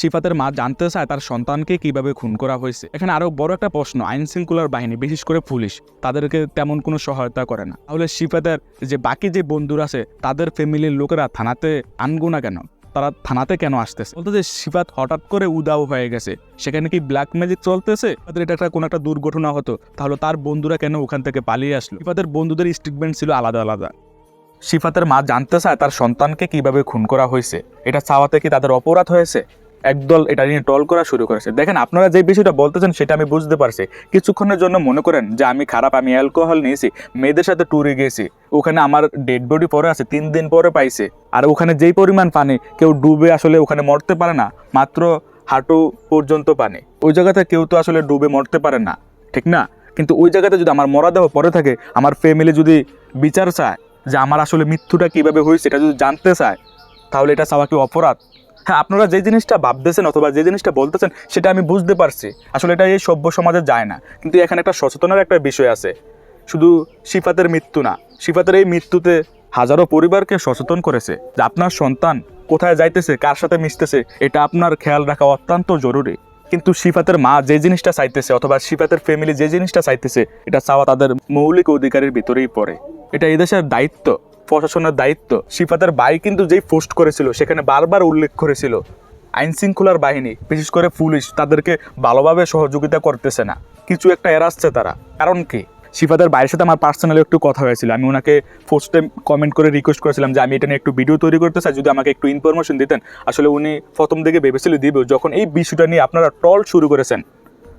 সিফাতের মা জানতে চায় তার সন্তানকে কীভাবে খুন করা হয়েছে। এখানে আরও বড় একটা প্রশ্ন, আইন শৃঙ্খলার বাহিনী, বিশেষ করে পুলিশ, তাদেরকে তেমন কোনো সহায়তা করে না। তাহলে সিফাতের যে বাকি যে বন্ধুরা আছে, তাদের ফ্যামিলির লোকেরা থানাতে আনগো না কেন? তারা থানাতে কেন আসতেছে? বলতে যে সিফাত হঠাৎ করে উদাও হয়ে গেছে। সেখানে কি ব্ল্যাক ম্যাজিক চলতেছে? তাদের এটা একটা কোনো একটা দুর্ঘটনা হতো। তাহলে তার বন্ধুরা কেন ওখান থেকে পালিয়ে আসলো? সিফাতের বন্ধুদের স্টেটমেন্ট ছিল আলাদা আলাদা। সিফাতের মা জানতে চায় তার সন্তানকে কীভাবে খুন করা হয়েছে? এটা চাওয়াতে কি তাদের অপরাধ হয়েছে? একদল এটা নিয়ে টল করা শুরু করেছে। দেখেন, আপনারা যে বিষয়টা বলতেছেন সেটা আমি বুঝতে পারছি। কিছুক্ষণের জন্য মনে করেন যে আমি খারাপ, আমি অ্যালকোহল নিয়েছি, মেয়েদের সাথে ট্যুরে গিয়েছি ওখানে আমার ডেড বডি পরে আছে, তিন দিন পরে পাইছে। আর ওখানে যেই পরিমাণ পানি, কেউ ডুবে আসলে ওখানে মরতে পারে না, মাত্র হাঁটু পর্যন্ত পানি। ওই জায়গাতে কেউ তো আসলে ডুবে মরতে পারে না, ঠিক না? কিন্তু ওই জায়গাতে যদি আমার মরা দেহ পরে থাকে, আমার ফ্যামিলি যদি বিচার চায় যে আমার আসলে মৃত্যুটা কীভাবে হয়েছে, এটা যদি জানতে চায়, তাহলে এটা চাওয়া কি অপরাধ? আপনারা যে জিনিসটা ভাবতেছেন অথবা যে জিনিসটা বলতেছেন, সেটা আমি বুঝতে পারছি। আসলে এটা এই সভ্য সমাজে যায় না। কিন্তু এখানে একটা সচেতনের একটা বিষয় আছে। শুধু সিফাতের মৃত্যু না সিফাতের এই মৃত্যুতে হাজারো পরিবারকে সচেতন করেছে যে আপনার সন্তান কোথায় যাইতেছে, কার সাথে মিশতেছে, এটা আপনার খেয়াল রাখা অত্যন্ত জরুরি। কিন্তু সিফাতের মা যে জিনিসটা চাইতেছে অথবা সিফাতের ফ্যামিলি যে জিনিসটা চাইতেছে, এটা চাওয়া তাদের মৌলিক অধিকারের ভিতরেই পড়ে। এটা এদেশের দায়িত্ব। প্রশাসনের দায়িত্ব। সিফাতের বাই কিন্তু যেই পোস্ট করেছিল, সেখানে বারবার উল্লেখ করেছিল আইন শৃঙ্খলার বাহিনী, বিশেষ করে পুলিশ, তাদেরকে ভালোভাবে সহযোগিতা করতেছে না। কিছু একটা এড়াচ্ছে তারা। কারণ কি? সিফাতের বাইরের সাথে আমার পার্সোনালি একটু কথা হয়েছিল। আমি ওনাকে পোস্টে কমেন্ট করে রিকোয়েস্ট করেছিলাম যে, আমি এটা নিয়ে একটু ভিডিও তৈরি করতে চাই। যদি আমাকে একটু ইনফরমেশন দিতেন, আসলে উনি প্রথম দিকে ভেবেছিল দিবে। যখন এই বিষয়টা নিয়ে আপনারা টল শুরু করেছেন,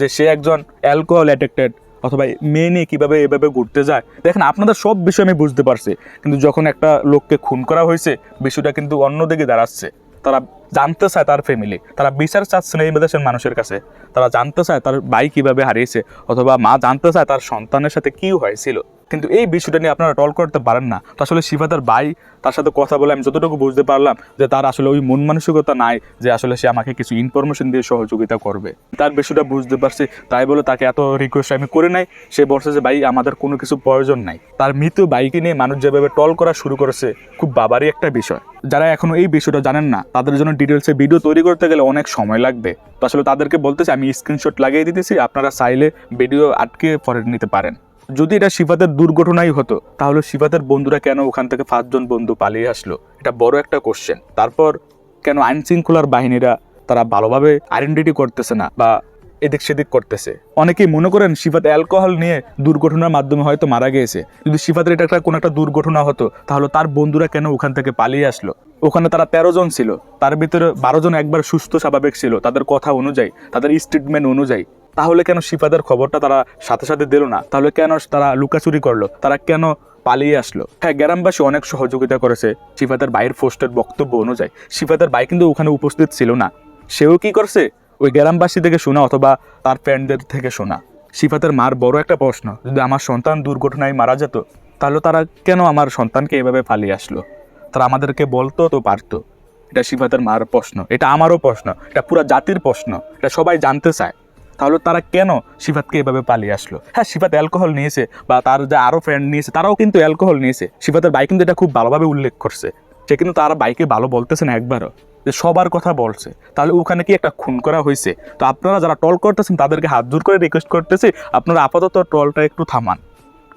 যে সে একজন অ্যালকোহল অ্যাডিক্টেড অথবা মেয়ে নিয়ে কীভাবে এভাবে ঘুরতে যায়। দেখেন, আপনাদের সব বিষয় আমি বুঝতে পারছি, কিন্তু যখন একটা লোককে খুন করা হয়েছে, বিষয়টা কিন্তু অন্যদিকে দাঁড়াচ্ছে। তারা জানতে চায় তার ফ্যামিলি তারা বিচার চাচ্ছে না এই দেশের মানুষের কাছে। তারা জানতে চায় তার ভাই কীভাবে হারিয়েছে, অথবা মা জানতে চায় তার সন্তানের সাথে কী হয়েছিল। কিন্তু এই বিষয়টা নিয়ে আপনারা টল করতে পারেন না। তো আসলে শিফাতার ভাই, তার সাথে কথা বলে আমি যতটুকু বুঝতে পারলাম যে তার আসলে ওই মন মানসিকতা নাই যে আসলে সে আমাকে কিছু ইনফরমেশন দিয়ে সহযোগিতা করবে। তার বিষয়টা বুঝতে পারছি, তাই বলে তাকে এত রিকোয়েস্ট আমি করে নাই। সে বলছে যে, ভাই, আমাদের কোনো কিছু প্রয়োজন নাই। তার মৃত বাইকে নিয়ে মানুষ যেভাবে টল করা শুরু করেছে, খুব বাবারই একটা বিষয়। যারা এখনও এই বিষয়টা জানেন না, তাদের জন্য ডিটেলসে ভিডিও তৈরি করতে গেলে অনেক সময় লাগবে। তো আসলে তাদেরকে বলতেছি, আমি স্ক্রিনশট লাগিয়ে দিতেছি, আপনারা চাইলে ভিডিও আটকে পরে নিতে পারেন। যদি এটা সিফাতের দুর্ঘটনাই হতো, তাহলে সিফাতের বন্ধুরা কেন ওখান থেকে পাঁচজন বন্ধু পালিয়ে আসলো? এটা বড় একটা কোশ্চেন তারপর কেন আইন শৃঙ্খলার বাহিনীরা তারা ভালোভাবে আইডেন্টিটি করতেছে না বা এদিক সেদিক করতেছে? অনেকেই মনে করেন সিফাত অ্যালকোহল নিয়ে দুর্ঘটনার মাধ্যমে হয়তো মারা গিয়েছে। যদি সিফাতের এটা একটা কোনো একটা দুর্ঘটনা হতো, তাহলে তার বন্ধুরা কেন ওখান থেকে পালিয়ে আসলো? ওখানে তারা তেরো জন ছিল। তার ভিতরে বারো জন একবার সুস্থ, স্বাভাবিক ছিল। তাদের কথা অনুযায়ী, তাদের স্টেটমেন্ট অনুযায়ী। তাহলে কেন সিফাতের খবরটা তারা সাথে সাথে দিল না? তাহলে কেন তারা লুকাচুরি করল? তারা কেন পালিয়ে আসলো? হ্যাঁ গ্রামবাসী অনেক সহযোগিতা করেছে সিফাতের বাইরের পোস্টের বক্তব্য অনুযায়ী। সিফাতের ভাই কিন্তু ওখানে উপস্থিত ছিল না। সেও কি করছে? ওই গ্রামবাসী থেকে শোনা অথবা তার ফ্রেন্ডদের থেকে শোনা। সিফাতের মার বড় একটা প্রশ্ন, যদি আমার সন্তান দুর্ঘটনায় মারা যেত, তাহলে তারা কেন আমার সন্তানকে এভাবে পালিয়ে আসলো? তারা আমাদেরকে বলতো তো পারতো। এটা সিফাতের মার প্রশ্ন, এটা আমারও প্রশ্ন, এটা পুরো জাতির প্রশ্ন, এটা সবাই জানতে চায়। তাহলে তারা কেন সিফাতকে এভাবে পালিয়ে আসলো? হ্যাঁ সিফাত অ্যালকোহল নিয়েছে বা তার যে আরও ফ্রেন্ড নিয়েছে, তারাও কিন্তু অ্যালকোহল নিয়েছে। সিফাতের বাইক কিন্তু এটা খুব ভালোভাবে উল্লেখ করছে। সে কিন্তু তারা বাইকে ভালো বলতেছে না একবারও, যে সবার কথা বলছে। তাহলে ওখানে কি একটা খুন করা হয়েছে? তো আপনারা যারা টল করতেছেন, তাদেরকে হাত জোর করে রিকোয়েস্ট করতেছি, আপনারা আপাতত টলটা একটু থামান।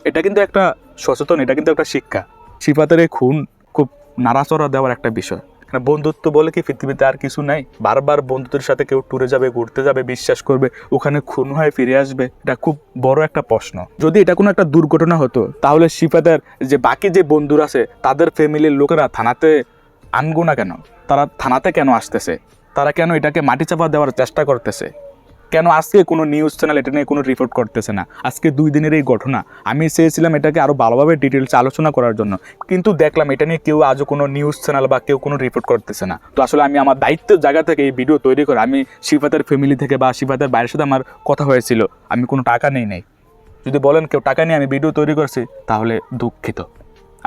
এটা কিন্তু একটা সচেতন, এটা কিন্তু একটা শিক্ষা। সিফাতের এই খুন খুব নাড়াচড়া দেওয়ার একটা বিষয়। বন্ধুত্ব বলে কি পৃথিবীতে আর কিছু নাই? বারবার বন্ধুদের সাথে কেউ ট্যুরে যাবে, ঘুরতে যাবে, বিশ্বাস করবে, ওখানে খুন হয়ে ফিরে আসবে, এটা খুব বড় একটা প্রশ্ন। যদি এটা কোনো একটা দুর্ঘটনা হতো, তাহলে শিফাদার যে বাকি যে বন্ধুরা আছে, তাদের ফ্যামিলির লোকেরা থানাতে আনগো না কেন? তারা থানাতে কেন আসতেছে? তারা কেন এটাকে মাটি চাপা দেওয়ার চেষ্টা করতেছে? কেন আজকে কোনো নিউজ চ্যানেল এটা নিয়ে কোনো রিপোর্ট করতেছে না? আজকে দুই দিনের এই ঘটনা। আমি চেয়েছিলাম এটাকে আরও ভালোভাবে ডিটেলস আলোচনা করার জন্য। কিন্তু দেখলাম এটা নিয়ে কেউ আজও কোনো নিউজ চ্যানেল বা কেউ কোনো রিপোর্ট করতেছে না। তো আসলে আমি আমার দায়িত্বের জায়গা থেকে এই ভিডিও তৈরি করে আমি শিফাতের ফ্যামিলি থেকে বা শিফাতের বাইরের সাথে আমার কথা হয়েছিল। আমি কোনো টাকা নেই নাই। যদি বলেন কেউ টাকা নিয়ে আমি ভিডিও তৈরি করছি, তাহলে দুঃখিত।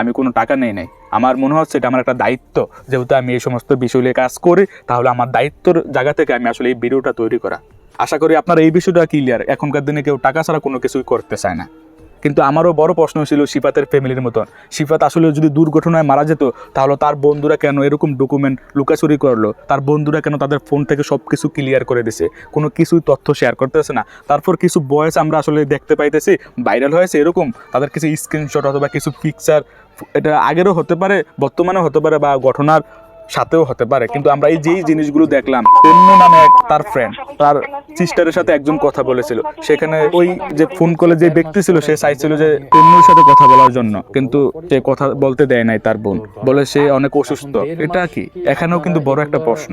আমি কোনো টাকা নেই নাই। আমার মনে হচ্ছে এটা আমার একটা দায়িত্ব। যেহেতু আমি এই সমস্ত বিষয় নিয়ে কাজ করি, তাহলে আমার দায়িত্বর জায়গা থেকে আমি আসলে এই ভিডিওটা তৈরি করা। আশা করি আপনার এই বিষয়টা ক্লিয়ার এখনকার দিনে কেউ টাকা ছাড়া কোনো কিছুই করতে চায় না। কিন্তু আমারও বড় প্রশ্ন ছিল সিফাতের ফ্যামিলির মতন। সিফাত আসলে যদি দুর্ঘটনায় মারা যেত, তাহলে তার বন্ধুরা কেন এরকম ডকুমেন্ট লুকাচুরি করল? তার বন্ধুরা কেন তাদের ফোন থেকে সব কিছু ক্লিয়ার করে দিছে? কোনো কিছুই তথ্য শেয়ার করতেছে না। তারপর কিছু বয়স আমরা আসলে দেখতে পাইতেছি ভাইরাল হয়েছে এরকম। তাদের কিছু স্ক্রিনশট অথবা কিছু পিকচার এটা আগেরও হতে পারে, বর্তমানেও হতে পারে বা ঘটনার সাথেও হতে পারে। কিন্তু আমরা এই যেই জিনিসগুলো দেখলাম তেমনি নামে তার ফ্রেন্ড তার সিস্টারের সাথে একজন কথা বলেছিল। সেখানে ওই যে ফোন কলে যে ব্যক্তি ছিল, সে চাইছিল যে তেমনির সাথে কথা বলার জন্য। কিন্তু সে কথা বলতে দেয় নাই তার বোন। বলে সে অনেক অসুস্থ। এটা কি? এখানেও কিন্তু বড় একটা প্রশ্ন।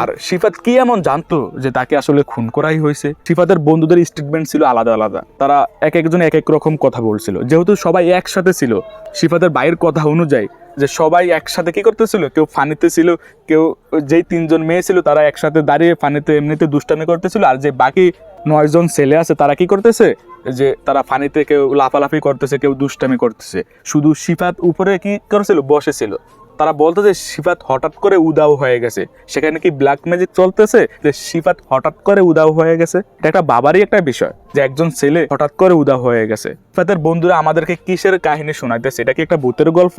আর সিফাত কি এমন জানতো যে তাকে আসলে খুন করাই হয়েছে? সিফাতের বন্ধুদের স্টেটমেন্ট ছিল আলাদা আলাদা। তারা এক একজন এক এক রকম কথা বলছিল। যেহেতু সবাই একসাথে ছিল সিফাতের বাইরের কথা অনুযায়ী যে সবাই একসাথে কি করতেছিল? কেউ ফানিতে ছিল, কেউ যেই তিনজন মেয়ে ছিল তারা একসাথে দাঁড়িয়ে ফানিতে এমনিতে দুষ্টামি করতেছিল। আর যে বাকি নয়জন ছেলে আছে তারা কি করতেছে? যে তারা ফানিতে কেউ লাফালাফি করতেছে, কেউ দুষ্টামি করতেছে। শুধু সিফাত উপরে কি করেছিল? বসেছিল। তারা বলতো যে সিফাত হঠাৎ করে উদাও হয়ে গেছে। সেখানে কি ব্ল্যাক ম্যাজিক চলতেছে? যে সিফাত হঠাৎ করে উদাও হয়ে গেছে? এটা একটা বাবারই একটা বিষয়, যে একজন ছেলে হঠাৎ করে উদাও হয়ে গেছে। সিফাতের বন্ধুরা আমাদেরকে কিসের কাহিনী শোনাইতেছে? এটা কি একটা ভূতের গল্প?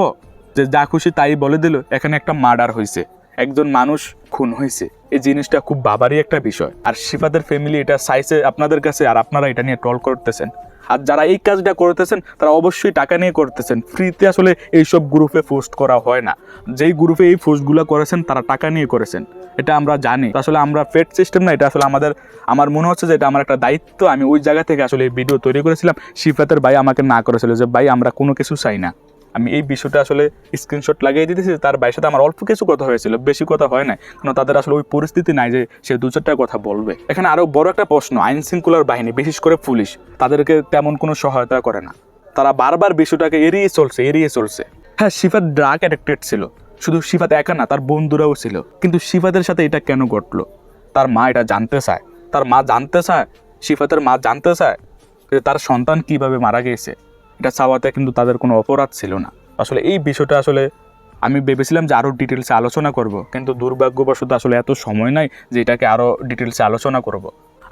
যে যা খুশি তাই বলে দিল, এখানে একটা মার্ডার হয়েছে একজন মানুষ খুন হয়েছে এই জিনিসটা খুব বাবারই একটা বিষয়। আর শিফাদের ফ্যামিলি এটা চাইছে আপনাদের কাছে আর আপনারা এটা নিয়ে ট্রল করতেছেন। আর যারা এই কাজটা করতেছেন, তারা অবশ্যই টাকা নিয়ে করতেছেন। ফ্রিতে আসলে এইসব গ্রুপে পোস্ট করা হয় না। যেই গ্রুপে এই পোস্টগুলো করেছেন, তারা টাকা নিয়ে করেছেন। এটা আমরা জানি। আসলে আমরা ফেড সিস্টেম না, এটা আসলে আমাদের, আমার মনে হচ্ছে যে এটা আমার একটা দায়িত্ব। আমি ওই জায়গা থেকে আসলে এই ভিডিও তৈরি করেছিলাম। সিফাতের ভাই আমাকে না করেছিল যে, ভাই, আমরা কোনো কিছু চাই না। আমি এই বিষয়টা আসলে স্ক্রিনশট লাগিয়ে দিতেছি তার ভাইয়ের সাথে আমার অল্প কিছু কথা হয়েছিল, বেশি কথা হয় না কারণ তাদের আসলে ওই পরিস্থিতি নাই যে সে দু চারটা কথা বলবে। এখানে আরও বড় একটা প্রশ্ন, আইন শৃঙ্খলার বাহিনী, বিশেষ করে পুলিশ, তাদেরকে তেমন কোনো সহায়তা করে না। তারা বারবার বিষয়টাকে এড়িয়ে চলছে এড়িয়ে চলছে। হ্যাঁ শিফাত ড্রাগ অ্যাডিক্টেড ছিল। শুধু শিফাত একা না, তার বন্ধুরাও ছিল। কিন্তু শিফাতের সাথে এটা কেন ঘটলো? তার মা এটা জানতে চায়। তার মা জানতে চায়, শিফাতের মা জানতে চায় যে তার সন্তান কীভাবে মারা গিয়েছে এটা চাওয়াতে কিন্তু তাদের কোনো অপরাধ ছিল না। আসলে এই বিষয়টা আসলে আমি ভেবেছিলাম যে আরও ডিটেলসে আলোচনা করব, কিন্তু দুর্ভাগ্যবশত আসলে এত সময় নাই যে এটাকে আরও ডিটেলসে আলোচনা করব।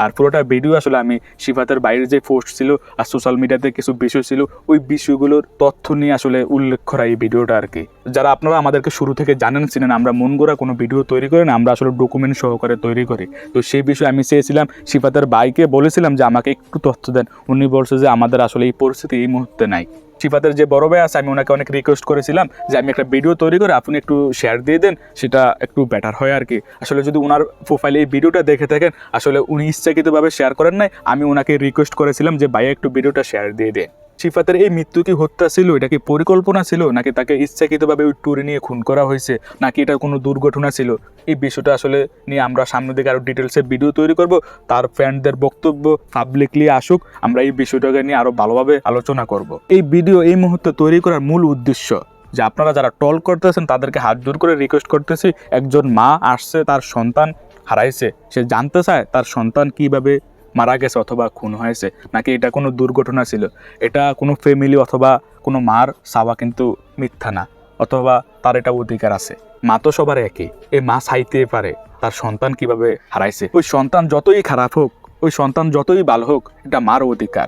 আর পুরোটা ভিডিও আসলে আমি সিফাতের বাইরে যে পোস্ট ছিল আর সোশ্যাল মিডিয়াতে কিছু বিষয় ছিল, ওই বিষয়গুলোর তথ্য নিয়ে আসলে উল্লেখ করা এই ভিডিওটা আর কি। যারা আপনারা আমাদেরকে শুরু থেকে জানেন ছিলেন আমরা মন গড়া কোনো ভিডিও তৈরি করি না, আমরা আসলে ডকুমেন্ট সহকারে তৈরি করি। তো সেই বিষয়ে আমি চেয়েছিলাম সিফাতের বাইকে বলেছিলাম যে আমাকে একটু তথ্য দেন। উনি বলছে যে আমাদের আসলে এই পরিস্থিতি এই মুহূর্তে নাই। সিফাতের যে বড় ভাই আছে, আমি ওনাকে অনেক রিকোয়েস্ট করেছিলাম যে আমি একটা ভিডিও তৈরি করে আপনি একটু শেয়ার দিয়ে দেন, সেটা একটু বেটার হয় আর কি। আসলে যদি ওনার প্রোফাইলে এই ভিডিওটা দেখে থাকেন, আসলে উনি ইচ্ছাকৃতভাবে শেয়ার করেন নাই, আমি ওনাকে রিকোয়েস্ট করেছিলাম যে ভাইয়া একটু ভিডিওটা শেয়ার দিয়ে দেন। সিফাতের এই মৃত্যু কি হত্যা ছিল? এটা কি পরিকল্পনা ছিল? নাকি তাকে ইচ্ছাকৃতভাবে ওই ট্যুরে নিয়ে খুন করা হয়েছে? নাকি এটা কোনো দুর্ঘটনা ছিল? এই বিষয়টা আসলে নিয়ে আমরা সামনের দিকে আরও ডিটেলসে ভিডিও তৈরি করব। তার ফ্রেন্ডদের বক্তব্য পাবলিকলি আসুক। আমরা এই বিষয়টাকে নিয়ে আরও ভালোভাবে আলোচনা করব। এই ভিডিও এই মুহূর্তে তৈরি করার মূল উদ্দেশ্য যে আপনারা যারা টল করতেছেন, তাদেরকে হাত জোর করে রিকোয়েস্ট করতেছি, একজন মা আসছে, তার সন্তান হারাইছে। সে জানতে চায় তার সন্তান কীভাবে মারা গেছে অথবা খুন হয়েছে, নাকি এটা কোনো দুর্ঘটনা ছিল? এটা কোনো ফ্যামিলি অথবা কোনো মার চাওয়া কিন্তু মিথ্যা না, অথবা তার এটা অধিকার আছে। মা তো সবার একই। এই মা চাইতে পারে, তার সন্তান কীভাবে হারাইছে? ওই সন্তান যতই খারাপ হোক, ওই সন্তান যতই ভালো হোক, এটা মার অধিকার।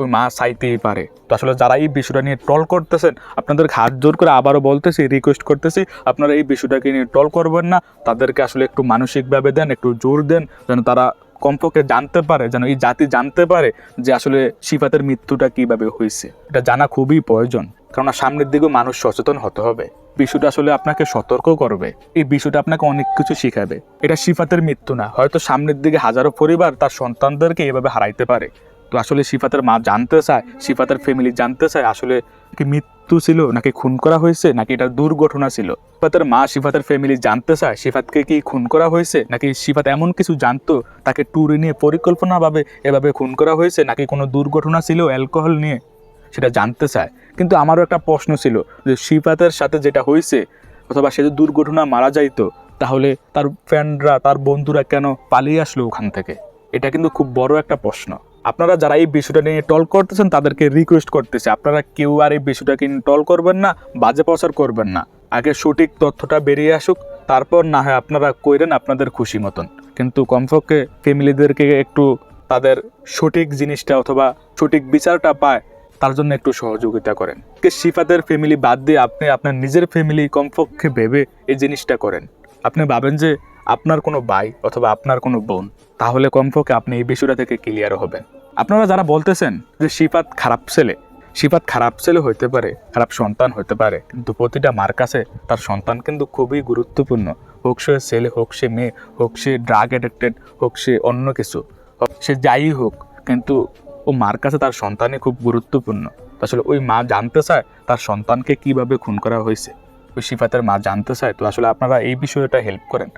ওই মা চাইতেই পারে। তো আসলে যারা এই বিষয়টা নিয়ে ট্রল করতেছেন, আপনাদের হাত জোর করে আবারও বলতেছি রিকোয়েস্ট করতেছি, আপনারা এই বিষয়টাকে নিয়ে ট্রল করবেন না। তাদেরকে আসলে একটু মানসিকভাবে দেন, একটু জোর দেন, যেন তারা কমপক্ষে জানতে পারে, যেন এই জাতি জানতে পারে যে আসলে সিফাতের মৃত্যুটা কীভাবে হয়েছে। এটা জানা খুবই প্রয়োজন কারণ সামনের দিকেও মানুষ সচেতন হতে হবে। বিষয়টা আসলে আপনাকে সতর্ক করবে। এই বিষয়টা আপনাকে অনেক কিছু শিখাবে। এটা সিফাতের মৃত্যু না, হয়তো সামনের দিকে হাজারো পরিবার তার সন্তানদেরকে এভাবে হারাইতে পারে। তো আসলে সিফাতের মা জানতে চায় সিফাতের ফ্যামিলি জানতে চায় আসলে কি মৃত্যু ছিল, নাকি খুন করা হয়েছে, নাকি এটা দুর্ঘটনা ছিল। সিফাতের মা সিফাতের ফ্যামিলি জানতে চায় সিফাতকে কি খুন করা হয়েছে, নাকি সিফাত এমন কিছু জানতো, তাকে ট্যুরে নিয়ে পরিকল্পনাভাবে এভাবে খুন করা হয়েছে, নাকি কোনো দুর্ঘটনা ছিল অ্যালকোহল নিয়ে? সেটা জানতে চায়। কিন্তু আমারও একটা প্রশ্ন ছিল যে সিফাতের সাথে যেটা হয়েছে, অথবা সে যদি দুর্ঘটনা মারা যাইতো, তাহলে তার ফ্রেন্ডরা তার বন্ধুরা কেন পালিয়ে আসলো ওখান থেকে? এটা কিন্তু খুব বড় একটা প্রশ্ন। আপনারা যারা এই বিষয়টা নিয়ে টল করতেছেন, তাদেরকে রিকোয়েস্ট করতেছে। আপনারা কেউ আর এই বিষয়টাকে নিয়ে টল করবেন না, বাজে প্রচার করবেন না। আগে সঠিক তথ্যটা বেরিয়ে আসুক, তারপর না হয় আপনারা কইরেন আপনাদের খুশি মতন। কিন্তু কমপক্ষে ফ্যামিলিদেরকে একটু তাদের সঠিক জিনিসটা অথবা সঠিক বিচারটা পায়, তার জন্য একটু সহযোগিতা করেন। কে শিফাতের ফ্যামিলি বাদ দিয়ে আপনি আপনার নিজের ফ্যামিলি কমপক্ষে ভেবে এই জিনিসটা করেন। আপনি ভাবেন যে আপনার কোনো ভাই অথবা আপনার কোনো বোন, তাহলে কমপক্ষে আপনি এই বিষয়টা থেকে ক্লিয়ার হবেন। আপনারা যারা বলতেছেন যে শিফাত খারাপ ছেলে শিফাত খারাপ ছেলে হইতে পারে, খারাপ সন্তান হইতে পারে, কিন্তু প্রতিটা মার কাছে তার সন্তান কিন্তু খুবই গুরুত্বপূর্ণ। হোক সে ছেলে, হোক সে মেয়ে, হোক সে ড্রাগ অ্যাডিক্টেড হোক সে অন্য কিছু সে যাই হোক, কিন্তু ও মার কাছে তার সন্তানই খুব গুরুত্বপূর্ণ। আসলে ওই মা জানতে চায় তার সন্তানকে কীভাবে খুন করা হয়েছে। ওই শিফাতের মা জানতে চায়, তো আসলে আপনারা এই বিষয়টা হেল্প করেন।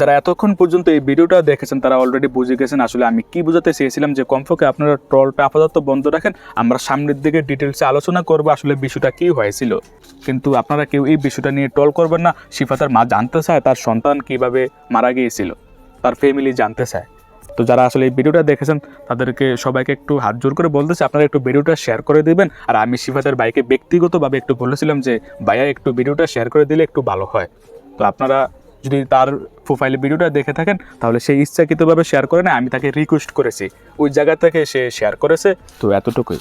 যারা এতক্ষণ পর্যন্ত এই ভিডিওটা দেখেছেন, তারা অলরেডি বুঝে গেছেন আসলে আমি কি বোঝাতে চেয়েছিলাম যে কমপক্ষে আপনারা ট্রলটা আপাতত বন্ধ রাখেন। আমরা সামনের দিকে ডিটেলসে আলোচনা করব আসলে বিষয়টা কি হয়েছিল। কিন্তু আপনারা কেউ এই বিষয়টা নিয়ে ট্রল করবেন না। শিফাতার মা জানতে চায় তার সন্তান কীভাবে মারা গিয়েছিল, তার ফ্যামিলি জানতে চায়। তো যারা আসলে এই ভিডিওটা দেখেছেন, তাদেরকে সবাইকে একটু হাত জোর করে বলতেছে, আপনারা একটু ভিডিওটা শেয়ার করে দিবেন। আর আমি শিফাতের বাইকে ব্যক্তিগতভাবে একটু বলেছিলাম যে, ভাইয়া, একটু ভিডিওটা শেয়ার করে দিলে একটু ভালো হয়। তো আপনারা যদি তার প্রোফাইলে ভিডিওটা দেখে থাকেন, তাহলে সেই ইচ্ছাকৃতভাবে শেয়ার করে না আমি তাকে রিকোয়েস্ট করেছি। ওই জায়গা থেকে সে শেয়ার করেছে। তো এতটুকুই।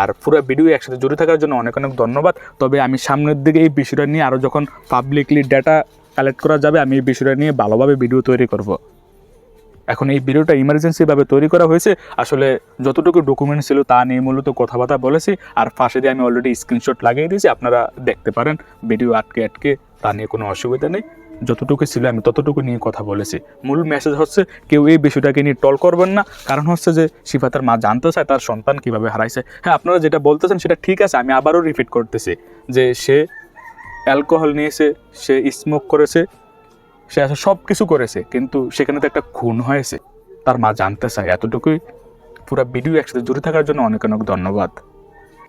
আর পুরো ভিডিও একসাথে জুড়ে থাকার জন্য অনেক অনেক ধন্যবাদ। তবে আমি সামনের দিকে এই বিষয়টা নিয়ে আরও যখন পাবলিকলি ডাটা কালেক্ট করা যাবে, আমি এই বিষয়টা নিয়ে ভালোভাবে ভিডিও তৈরি করব। এখন এই ভিডিওটা ইমার্জেন্সিভাবে তৈরি করা হয়েছে। আসলে যতটুকু ডকুমেন্ট ছিল, তা নিয়ে মূলত কথাবার্তা বলেছি। আর ফাঁসে দিয়ে আমি অলরেডি স্ক্রিনশট লাগিয়ে দিয়েছি। আপনারা দেখতে পারেন ভিডিও আটকে আটকে, তা নিয়ে কোনো অসুবিধা নেই। যতটুকু ছিল আমি ততটুকু নিয়ে কথা বলেছি। মূল মেসেজ হচ্ছে, কেউ এই বিষয়টাকে নিয়ে টল করবেন না। কারণ হচ্ছে যে শিফাতার মা জানতে চায়, তার সন্তান কীভাবে হারাইছে। হ্যাঁ আপনারা যেটা বলতেছেন সেটা ঠিক আছে, আমি আবারও রিপিট করতেছি। যে সে অ্যালকোহল নিয়েছে, সে স্মোক করেছে, সে আসলে সব কিছু করেছে, কিন্তু সেখানে তো একটা খুন হয়েছে। তার মা জানতে চায়। এতটুকুই পুরো ভিডিও একসাথে জুড়ে থাকার জন্য অনেক অনেক ধন্যবাদ।